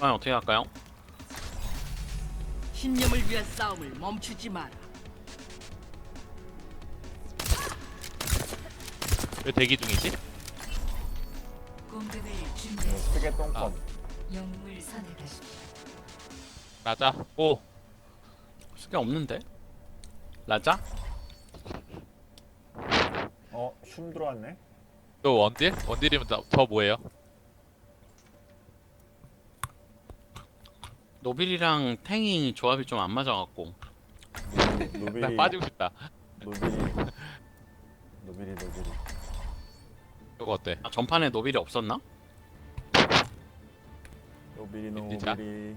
아 어떻게 할까요? 신념을 위한 싸움을 멈추지 마라. 왜 대기 중이지? 공격을 네, 쓰게 똥컴. 아. 영웅을 선택하십시오. 맞아. 오. 쓸게 없는데? 라자? 어, 춤 들어왔네. 또 원딜? 원딜이면 더, 더 뭐예요? 노빌이랑 탱이 조합이 좀 안 맞아갖고 노빌이, 빠지고 싶다. 노빌이, 노빌이, 노빌이. 이거 어때? 아, 전판에 노빌이 없었나? 노빌이, 진짜? 노빌이.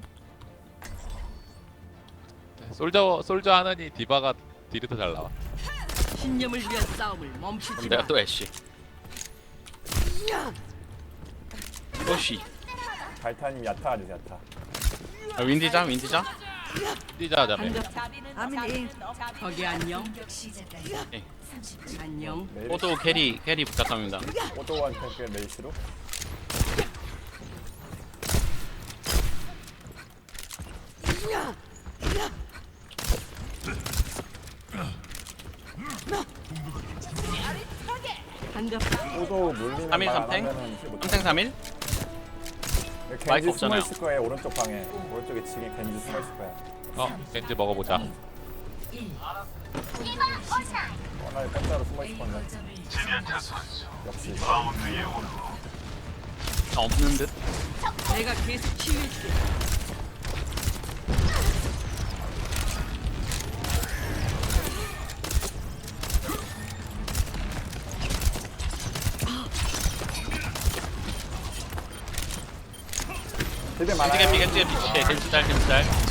솔저 솔저 하느니 디바가 딜이 더 잘 나와. 신념을 위한 싸움을 멈추지 그럼 내가. 또 애쉬 또쉬 발타님 야타 아주 야타. 아, 윈디자 윈디자 뛰자 자매. 반갑. 아미니. 거기 안녕. 네. 30초. 안녕. 포도 캐리 캐리 부탁합니다 오도한테 그 메이시로. 반갑다. 오도 물리는 삼일 말안 삼탱? 하면은 힐 못. 3탱 3일? 마이크 숨어 없잖아요. 있을 거예요 오른쪽 방에. 오른쪽에 지금 겐지 숨어 있을 거야. 어, 겐지 먹어보자. 1. 원활 펜자로 숨어 있을 건데. 역시. 아, 없는 듯? 내가 계속 치유해줄게. 겐지 많아요. 개피 겐지 개피 겐지 잘 겐지 잘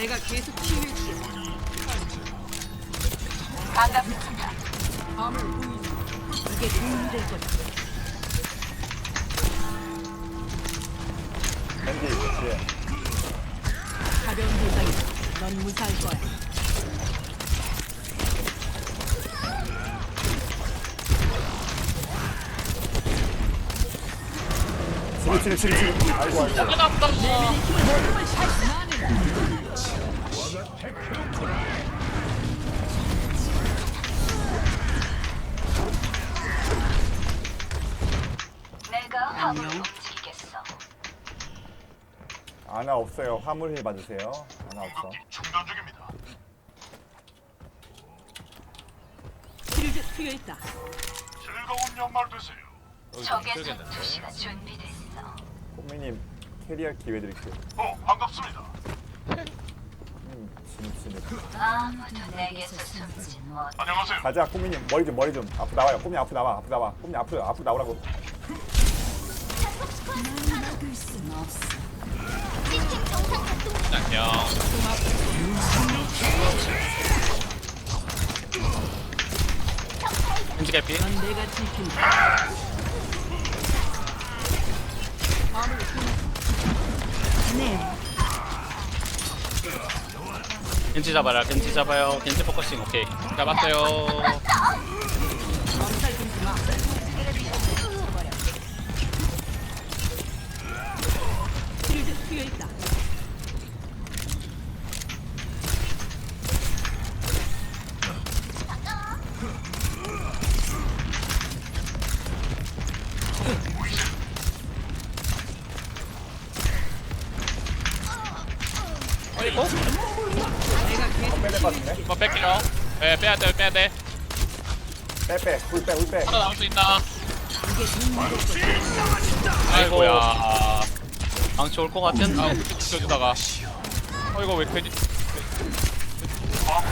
내가 계속 치유해줄게. 반갑습니다. 마음을 보이지. 이게 도움이 될 거야. 겐지 뒤에. 가벼운 대상이다. 넌 무사할 거야. 치리 치리 치리 치리. 아이고 아이고. 내가 없어요. 화물 힐 받으세요. 아나 없어. 치료제 필요했다. 여기 좀 적의 힘들겠는데. 전투시가 준비됐어. 꽃미님 캐리어 기회 드릴게요. 어, 반갑습니다. 아무도 내게서 숨지 못. 안녕하세요. 가자 꽃미님 머리 좀 머리 좀 앞으로 나와요. 꽃미 앞으로 나와 앞으로 나와. 꽃미 앞으로 앞으로 나오라고. 막을 순 없어. 안녕. 겐지 잡아라 겐지 잡아요 겐지 포커싱 오케이 잡았어요. 빼빼 굴빼 굴빼 살아남을 수 있나? 아이고야. 방치 올것 같은? 아, 지켜주다가. 어, 이거 왜 괜히. 아.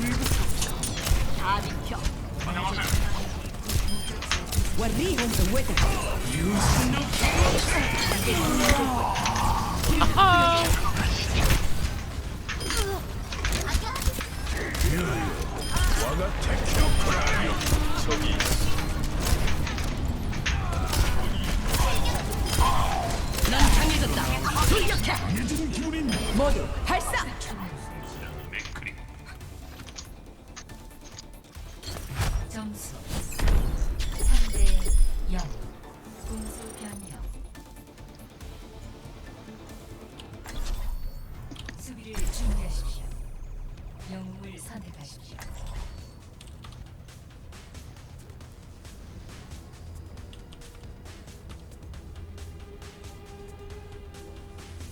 불붙어. 다비 수비를 준비하십시오 영웅을 선택하십시오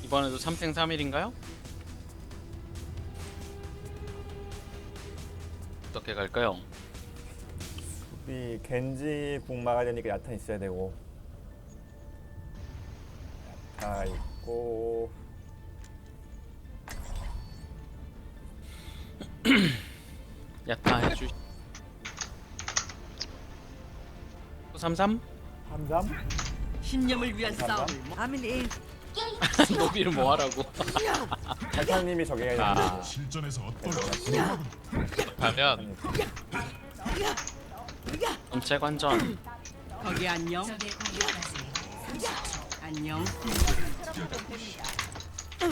이번에도 3생 3일인가요? 어떻게 갈까요? 우리 겐지 궁 막아야 되니까 야탄 있어야 되고 야타 있고 야타 해주 33? 함삼? 신념을 위한 싸움. 아민 일. 노비를 뭐하라고 야타님이 저기 해야 아. 되는데 실전에서 어떤 하면 전체 관전 거기 안녕. 안녕.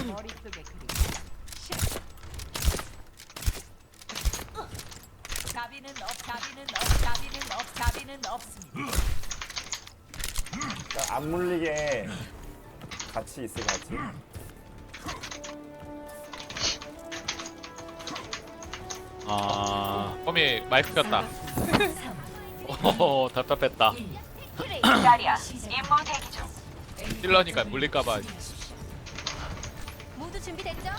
머릿속에 그림. 자비는 없, 자비는 없, 자비는 없, 자비는 없습니다. 그러니까 안 물리게 같이 있을 것 같지 아 홈이 마이크 켰다. 오호 답답했다 자리야. 임무 대기 중. 찔러니까 물릴까봐. 모두 준비됐죠?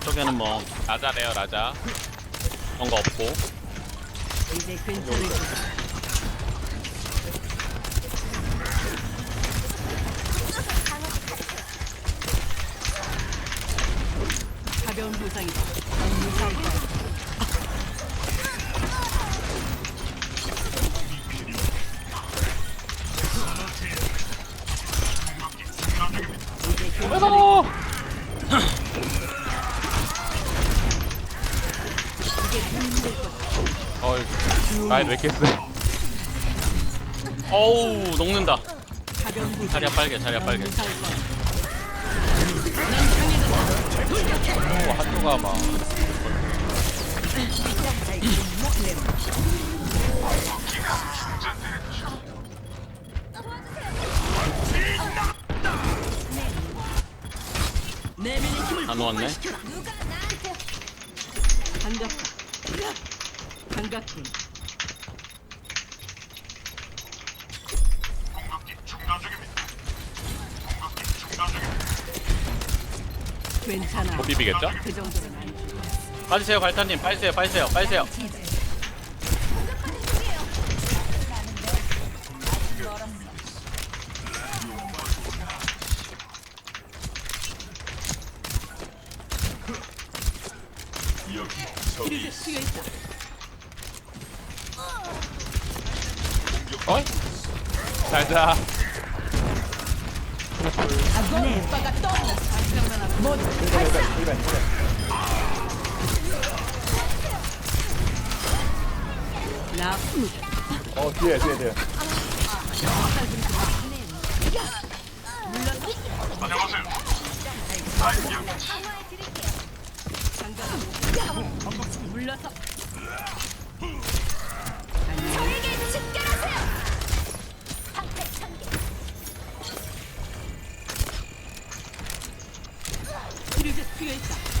저쪽에는 뭐 라자네요 라자. 그런 거 없고 이제 거야. 가벼운 부상이다. 넌 무사할 거야. 라인 왜 이렇게 세? 어우 녹는다. 자리야 빨개 자리야 빨개. 오 한조가 막. 안 왔네 반갑다. 반갑군. 괜찮아. 못 비비겠죠? 그 정도는 아니지. 빠지세요 발타님 빠지세요 빠지세요 빠지세요 어 뒤에 뒤에 뒤에 물러서. 투여했다.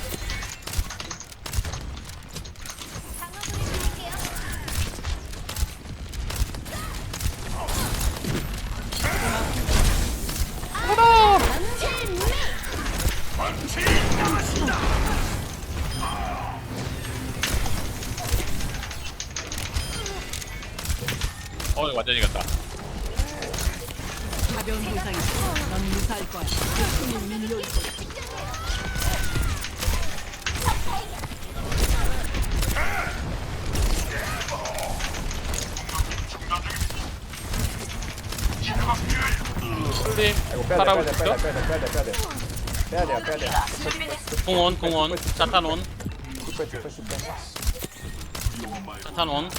살아올 돼수 빼야 있어? 돼 빼야 돼 빼야 돼. 빼야 돼요 빼야 돼요. 공원 공원 자탄 온. 자탄 온.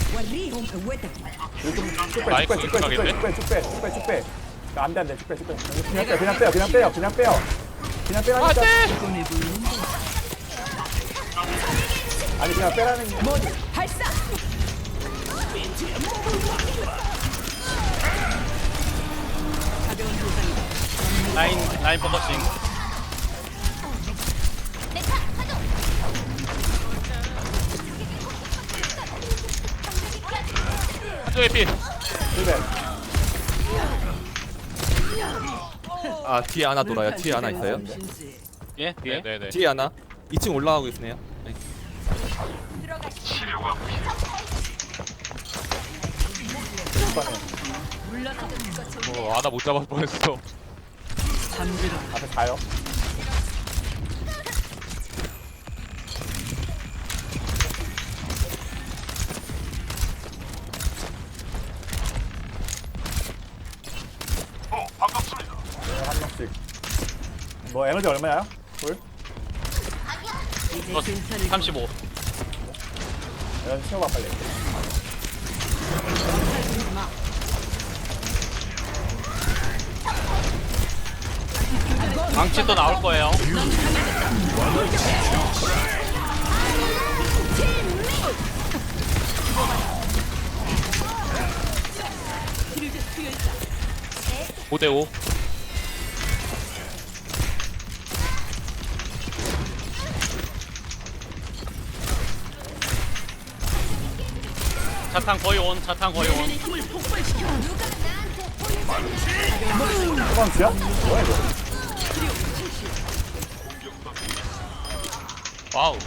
마이크 쭉빼 쭉빼 이상하겠네? 쭉빼 쭉빼 쭉빼 쭉빼 안돼 안돼. 쭉빼 쭉빼 그냥 빼요 그냥 빼요 그냥 빼요 그냥 빼요. 그냥 빼라니까. 아니 그냥 빼라는 게. 가벼 라인 라인 포커싱. 한쪽에 피 그래 아 뒤에 하나 돌아요. 뒤에 하나 있어요. 예 예. 네네네 뒤에 하나. 2층 올라가고 있네요. 네. 어 하나 못 잡을 뻔했어. 앞에 가요 네, 한 명씩 뭐 에너지 얼마야? 불? 이제 어, 괜찮을 거야. 35 에너지 채워봐 빨리 또 나올 거예요. 오대 5 자탄 거의 온 자탄 거의 온 소방치야? 뭐야 이거 와우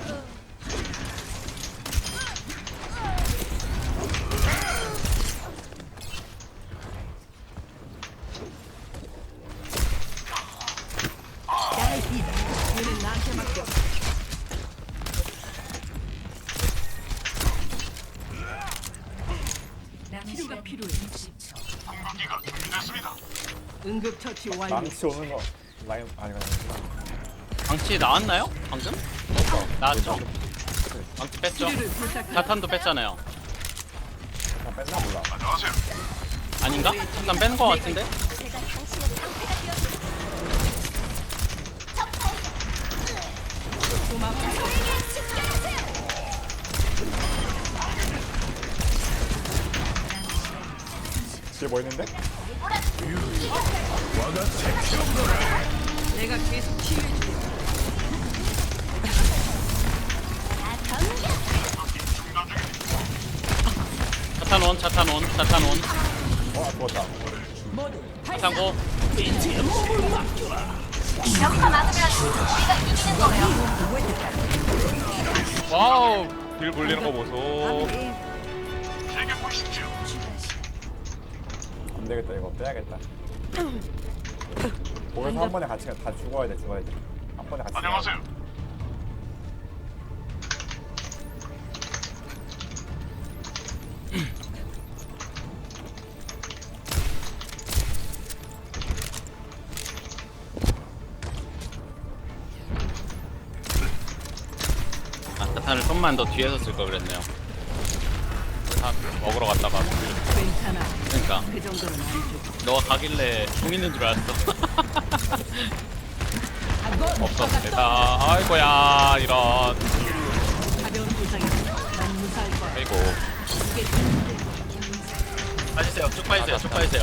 응급처치 완료. 망치 오는 거 라인 아니 아니 망치 나왔나요? 방금? 나왔죠 망치 뺐죠 치료를 부탁한다. 자탄도 뺐잖아요 그냥 뺐나 몰라 아닌가? 자탄 뺀거 같은데? 뒤에 뭐 있는데? 내가 계속 온 자탄 온어 죽었다 자탄 고. 여기서 막으면 우리가 이기는 거예요. 와우. 딜 굴리는 거 보소 안 되겠다. 이거 빼야겠다. 거기서 한 번에 같이 가- 다 죽어야 돼 죽어야 돼 한 번에 같이. 안녕하세요. 아 자탄을 좀만 더 뒤에서 쓸 걸 그랬네요. 다 먹으러 갔다가 괜찮아. 그러니까 그 정도는 아니죠. 너가 가길래 공 있는 줄 알았어 없었습니다 아이고야 이런 가벼운 부상이다. 난 무사할 거야. 아이고 이게 진지. 빠지세요 쭉 빠지세요 쭉 빠지세요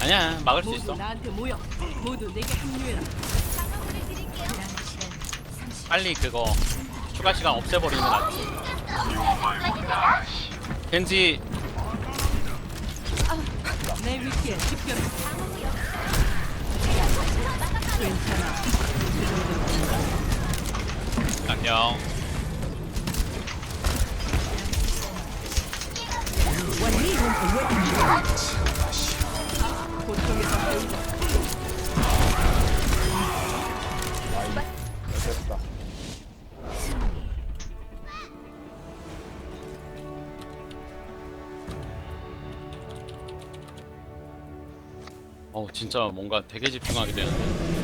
아니야 막을 수 있어. 빨리 그거 추가 시간 없애버리는 게 낫지. 겐지 안녕. 됐다. 어 진짜 뭔가 되게 집중하게 되는데.